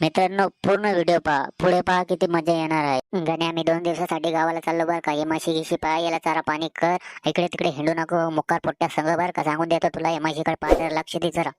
मित्रांनो पूर्ण व्हिडिओ पहा. पुढे पहा किती मजा येणार आहे. गणे आम्ही दोन दिवसासाठी गावाला चाललो बरं का. ये म्हशी गिशी पहा याला चारा पाणी कर. इकडे तिकडे हिंडू नको. मुक्कार पोट्ट्या संघ बरं का. सांगून देतो तुला या म्हशीकडे पाहा जरा लक्ष दे जरा.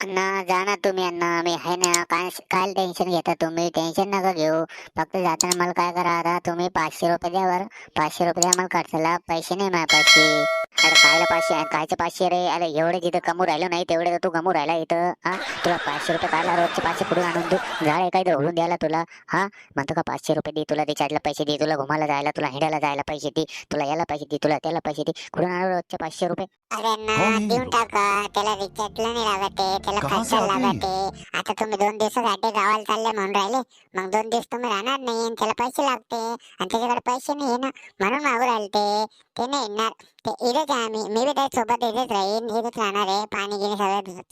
अण्णा जा ना तुम्ही अण्णा. मी आहे ना काय काय टेन्शन घेता तुम्ही? टेन्शन नका घेऊ. फक्त जाताना मला काय करा आता तुम्ही पाचशे रुपये द्या बरं. पाचशे रुपये द्या मला खर्चाला पैसे नाही माझ्या पाचशे अरे कायला पाचशे आहे? कायचे पाचशे रे? अरे एवढे जिथं कमू राहिलो नाही तेवढे तर तू कमू राहिला इथं हा? तुला पाचशे रुपये काढला रोजचे पाचशे कुठून आणून तू झाड काय ओढून द्यायला तुला हा? म्हणतो का पाचशे रुपये दे तुला रिचार्जला पैसे दे तुला घुमायला जायला तुला हिंडायला जायला पैसे दे तुला याला पैसे दे तुला त्याला पैसे दे. कुठून आणू रोजचे पाचशे रुपये? अरे ना देऊन टाका त्याला रिचार्जला नाही लागत आहे त्याला कहाँ से खर्चाला आते लागत. आहे आता तुम्ही दोन दिवसासाठी गावाला चालले म्हणून राहिले. मग दोन दिवस तुम्ही राहणार नाही आणि त्याला पैसे लागते. आणि त्याच्याकडे पैसे नाही ना म्हणून मागू राहिले ते. ते नाही येणार. ते इथेच आहे आम्ही. मी बी त्याच्यासोबत इथेच राहीन इथेच राहणार आहे. पाणी गिणी सगळं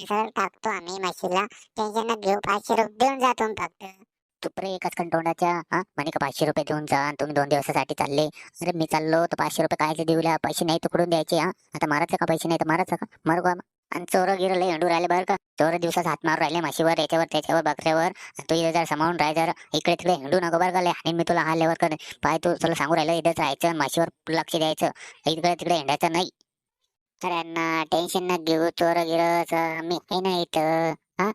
सगळं टाकतो आम्ही म्हशीला. टेन्शन घेऊ. पाचशे रुपये देऊन जा तुम्ही फक्त. तुपरे एकाच कंटोंडाच्या हा? म्हणे का पाचशे रुपये देऊन जा आणि तुम्ही दोन दिवसासाठी चालले. अरे मी चाललो तर पाचशे रुपये कायचे देऊल्या पैसे नाही तुकडून द्यायचे हा? आता मारायचं का पैसे? नाही तर मारायचं का? मारू का आणि चोर गिर लय हिंडू राहिले बरं का? चोर दिवसात हात मारून राहिले माशीवर याच्यावर त्याच्यावर बकऱ्यावर. आणि तू इथे जर समावून राह जर. इकडे तिकडे हिंडू नको बरं का लय. आणि मी तुला हा लेवर कर पाय तू तुला सांगू राहिलं इथेच राहायचं माशीवर लक्ष द्यायचं. इकडे तिकडे हिंडायचं नाही. अरे टेन्शन न घेऊ चोर गिर मी काही नाही इथं हा?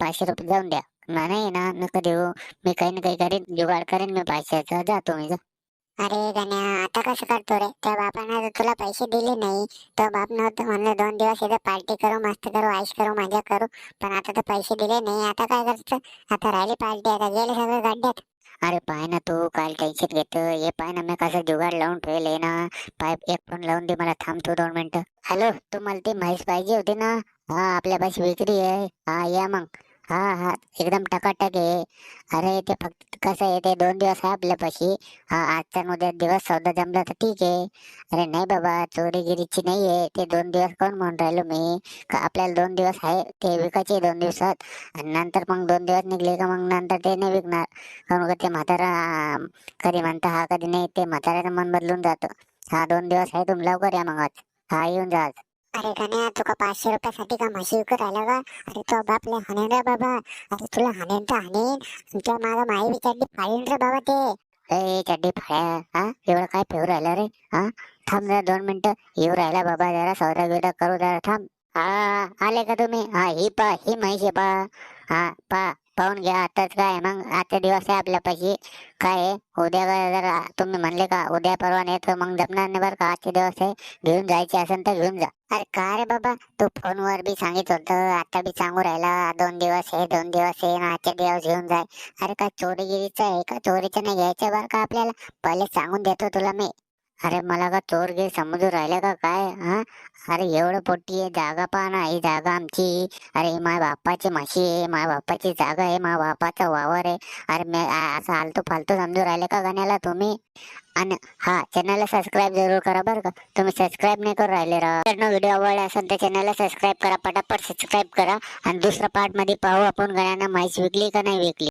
पाचशे रुपये जाऊन द्या. नाही ना नका देऊ. मी काही ना काही करीन जुगाड करेन मी पैशाचा जा तुम्ही जा. अरे गण्या आता कसं करतो रे? त्या बापानं जर तुला पैसे दिले नाही तर बाप नव्हतं म्हणलं दोन दिवस इथे पार्टी करू मस्त करू आईश करू मजा करू. पण आता तर पैसे दिले नाही आता काय करतं आता राहिली पार्टी आता गेले सगळे गड्ड्यात अरे पाय ना तू काल टेन्शन घेत ये पाय ना मी कसं जुगाड लावून ठेवले ना? पाय एक फोन लावून दे मला थांब तू दोन मिनिटं. हॅलो तुम्हाला ती म्हैस पाहिजे होती ना? हा आपल्यापाशी विक्री आहे. हा या मग. हा हा. एकदम टकाटक आहे. अरे ते फक्त कसं आहे ते दोन दिवस आहे आपल्यापाशी. हा आजचा उद्या दिवस सौदा जमला तर ठीक आहे. अरे नाही बाबा चोरीगिरीची नाही आहे. ते दोन दिवस कोण म्हणून राहिलो मी? का आपल्याला दोन दिवस आहे ते विकायचे दोन दिवसात. आणि नंतर मग दोन दिवस निघले का मग नंतर ते नाही विकणार. कारण का ते म्हातारा कधी म्हणता हा कधी नाही ते म्हाताऱ्याचं मन बदलून जातं. हा दोन दिवस आहे तुम्ही लवकर या मग आज. हा येऊन जा अरे गण्या तुका पाचशे रुपयासाठी का म्हशी विकत राहिला का अरे तो बापले हाणेन रे बाबा. अरे तुला हाणेन तर हाणेन. तुमच्या माझा माई विचारली फाळीन रे बाबा ते. ए चड्डी फाळ्या. हा? एवढं काय फेवर राहिला रे? हा? थांब जरा दोन मिनिटं. येऊ राहिला बाबा जरा. सौदा बिदा करू जरा. थांब. हा आले का तुम्ही? हा ही पा ही म्हैस आहे पा. हा पा. पाहून घ्या. आताच काय मग आजचा दिवस आहे आपल्यापाशी काय आहे? उद्या जर तुम्ही म्हणले का उद्या परवा नाही तर मग जमणार नाही बरं का. आजचे दिवस आहे. घेऊन जायचे असेल तर घेऊन जा. अरे का रे बाबा? तू फोनवर बी सांगित होतं. आता बी सांगू राहिला. दोन दिवस आहे दोन दिवस हे आजचे दिवस घेऊन जाय. अरे का चोरीगिरीचं आहे? का चोरीचं नाही घ्यायचं बरं का आपल्याला? पहिले सांगून देतो तुला मी. अरे मला का चोर गे समजून राहिला का काय हा? अरे एवढं पोटी आहे जागा पहा ना ही जागा आमची. अरे ही माझ्या बापाची म्हशी आहे माझ्या बापाची जागा आहे माझ्या बापाचा वावर आहे. अरे मी असं आलतो फालतू समजू राहिले का गाण्याला तुम्ही? आणि हा चॅनलला सबस्क्राईब जरूर करा बरं का. तुम्ही सबस्क्राईब नाही करू राहिले राव. व्हिडिओ आवडला असेल तर चॅनलला सबस्क्राईब करा पटापट सबस्क्राईब करा. आणि दुसऱ्या पार्टमध्ये पाहू आपण गाण्यांना माहिती विकली का नाही विकली.